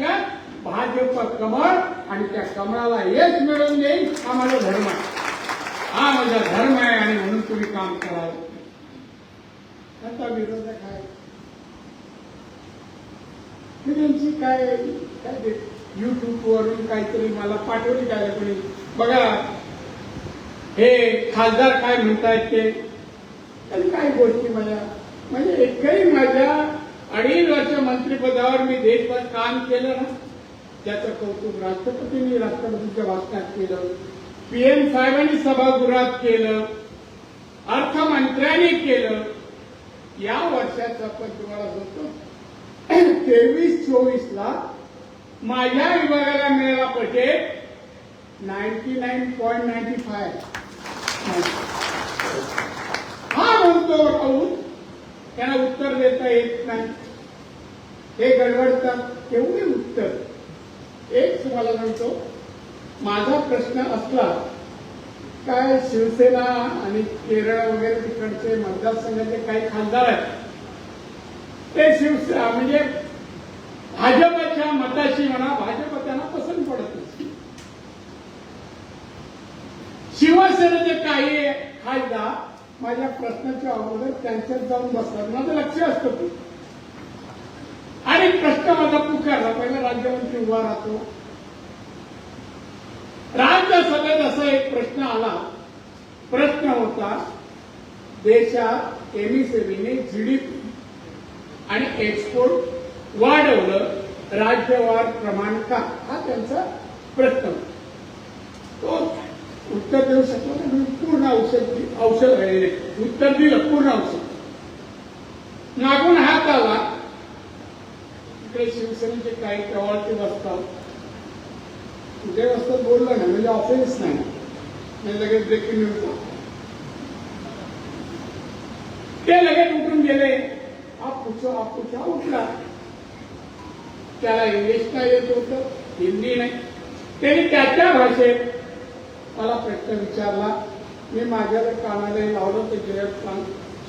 मतदारसंघात भाजप कमळ आणि त्या कमळाला यश मिळवून देईल हा माझा धर्म आहे. हा माझा धर्म आहे आणि म्हणून तुम्ही काम कराल. त्याचा विरोध आहे त्यांची काय काय युट्यूब वरून काहीतरी मला पाठवली काय कोणी? बघा हे खासदार काय म्हणतायत ते? आणि काही गोष्टी माझ्या? म्हणजे एकही माझ्या अडीच वर्ष मंत्रिपदावर मी देशभर काम केलं ना त्याचं कौतुक राष्ट्रपतींनी राष्ट्रपतीच्या भाषणात केलं. पीएम साहेबांनी सभागृहात केलं. अर्थमंत्र्यांनी केलं. या वर्षाचा पण तुम्हाला सांगतो तेवीस चोवीस ला माझ्या विभागाला मिळाला budget ninety nine point ninety five हा म्हणतो राऊत देता येत नाही. हे गडबडतात केवढे उत्तर. एक तुम्हाला म्हणतो माझा प्रश्न असला काय शिवसेना आणि केरळ वगैरे तिकडचे मतदारसंघाचे काही खासदार आहेत ते शिवसेना म्हणजे भाजपच्या मताशी म्हणा भाजप त्यांना पसंत पडत नाही. शिवसेनेचे काही खासदार माझ्या प्रश्नाच्या अगोदर त्यांच्यात जाऊन बसतात माझं लक्ष असतं ते. आणि प्रश्न माझा पुकारला. पहिला राज्यमंत्री उभा राहतो. राज्यसभेत असा एक प्रश्न आला. प्रश्न होता देशात एमईसेबीने जीडीपी आणि एक्सपोर्ट वाढवलं राज्यवार प्रमाण का? हा त्यांचा प्रश्न तो उत्तर देऊ शकतो ना? पूर्ण औषध औषध हे, उत्तर दिलं पूर्ण औषध. मागून हात आला इकडे शिवसेनेचे काही कवाळते बसतात. कुठे वाजता बोललं नाही म्हणजे ऑफेन्स नाही. लगेच ब्रेकिंग न्यूज ते लगेच उठून गेले. आप पुछो आप पुछो उठला. त्याला इंग्लिश नाही येत होतं? हिंदी नाही. त्याने त्याच्या भाषेत मला प्रश्न विचारला मी माझ्या कानाला लावलं ते डिरेक्ट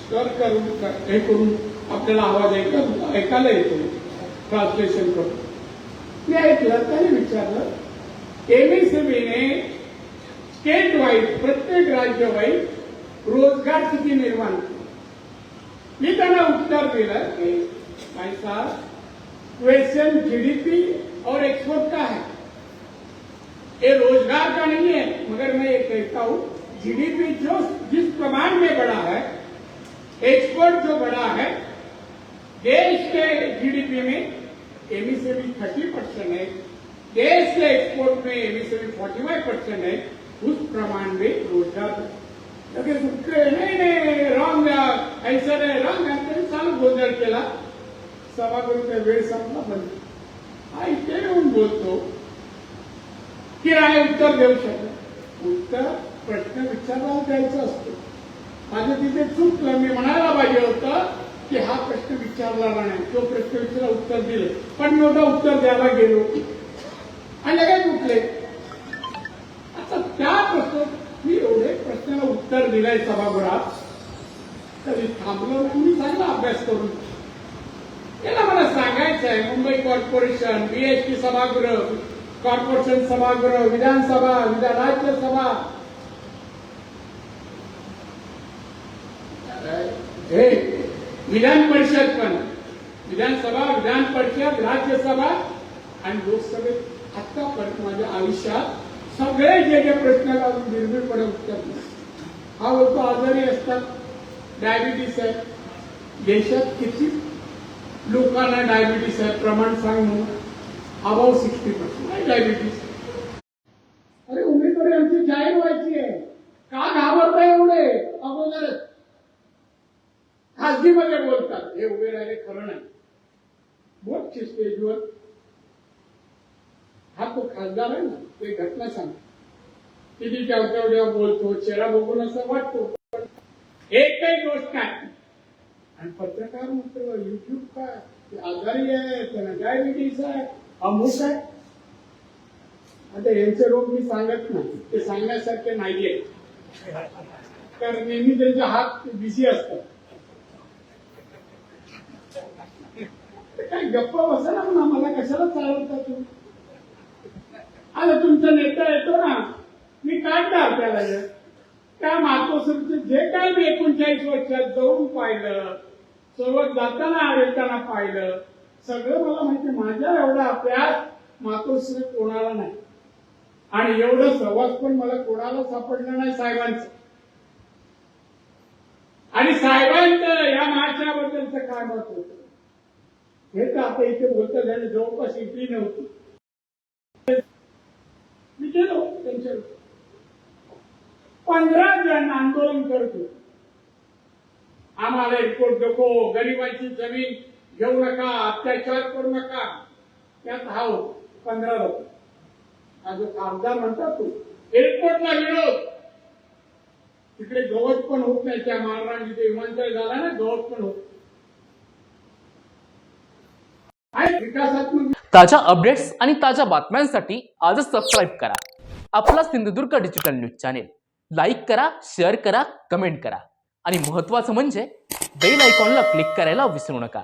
स्टर करून हे करून आपल्याला आवाज ऐकत ऐकायला येतो ट्रान्सलेशन करून. मी ऐकलं त्याने विचारलं एमएसएमईने स्टेट वाईज प्रत्येक राज्य वाईज रोजगार किती निर्माण केले? मी त्यांना उत्तर दिलं की भाई साहब क्वेश्चन जीडीपी और एक्सपोर्ट का है? ये रोज़गार का नहीं है, मगर मैं ये कहता हूँ जीडीपी जो जिस प्रमाण में बढ़ा है एक्सपोर्ट जो बढ़ा है, देश के जीडीपी में एमईसीबी थर्टी परसेंट है, देश के एक्सपोर्ट में एमईसीबी फोर्टी फाइव परसेंट है, उस प्रमाण में रोज़गार लगेच उठले नाही नाही रॉंग ऐसा नाही रॉंग त्यांनी चालू गोंधळ केला सभागृहाचा वेळ संपला पण हा इथे येऊन बोलतो की नाही उत्तर देऊ शकत. उत्तर प्रश्न विचारला द्यायचा असतो. माझं तिथे चुकलं मी म्हणायला पाहिजे होतं की हा प्रश्न विचारला नाही. तो प्रश्न विचारला उत्तर दिलं. पण मी होता उत्तर द्यायला गेलो. आणि काय कुठले आता त्या प्रश्न मी एवढे प्रश्नाला उत्तर दिलंय सभागृहात तरी थांबलो मी चांगला अभ्यास करून. याला मला सांगायचं आहे मुंबई कॉर्पोरेशन बीएसटी सभागृह कॉर्पोरेशन सभागृह विधानसभा विधान राज्यसभा हे विधान परिषद पण विधानसभा विधान परिषद राज्यसभा आणि लोकसभेत आतापर्यंत माझ्या आयुष्यात सगळे जे जे प्रश्न लागून निर्भीडपणे उत्तर हा लोक आजारी असतात डायबिटीस आहे देशात किती लोकांना डायबिटीस आहे प्रमाण सांग म्हणून अबाव सिक्स्टी पर्सेंट डायबिटीस अरे उमेदवारी आमची जाहीर व्हायची आहे. का घाबरताय एवढे? अगोदरच. खासगीमध्ये बोलतात. हे उभे राहिले खरं नाही. बोलची स्टेजवर हा तो खासदार आहे ना ते घटना सांग. किती तेवढ्या बोलतो चेहरा बघून असं वाटतो. पण एकही गोष्ट काय आणि पत्रकार म्हणतो युट्यूब काय? आजारी आहे त्यांना डायबिटीस आहे. अमुक आहे? आता यांचे रोग मी सांगत नाही. ते सांगण्यासारखे नाहीये. तर नेहमी त्यांचे हात बिझी असतात. ते काय गप्प बसा ना म्हणा मला कशाला चालवता तू आता तुमचा नेता येतो ना. मी काढणार त्याला त्या मातोश्रीचं जे काय मी एकोणचाळीस वर्षात जाऊन पाहिलं सोबत जाताना येताना पाहिलं सगळं मला माहिती माझ्या एवढा अभ्यास मातोश्री कोणाला नाही. आणि एवढं सहवास पण मला कोणाला सापडलं नाही साहेबांचं. आणि साहेबांचं या माशाबद्दलचं काय मत होतं? हे तर आता इथे बोलतं झालं जवळपास इथली नव्हती. मी गेलो त्यांच्या पंधरा जण आंदोलन करतो. आम्हाला एअरपोर्ट नको गरिबांची जमीन घेऊ नका अत्याचार करू नका. त्यात हा पंधरा लोक. हा जो खासदार म्हणतात तो एअरपोर्टला विरोध तिकडे गवत पण होत नाही त्या महाराज जिथे विमानतळ झाला ना गवत पण होत आहे विकासात्मक ताज्या अपडेट्स आणि ताज्या बातम्यांसाठी आजच सबस्क्राईब करा. आपला Sindhudurg digital news channel like करा शेअर करा कमेंट करा. आणि महत्त्वाचं म्हणजे बेल आयकॉनला क्लिक करायला विसरू नका.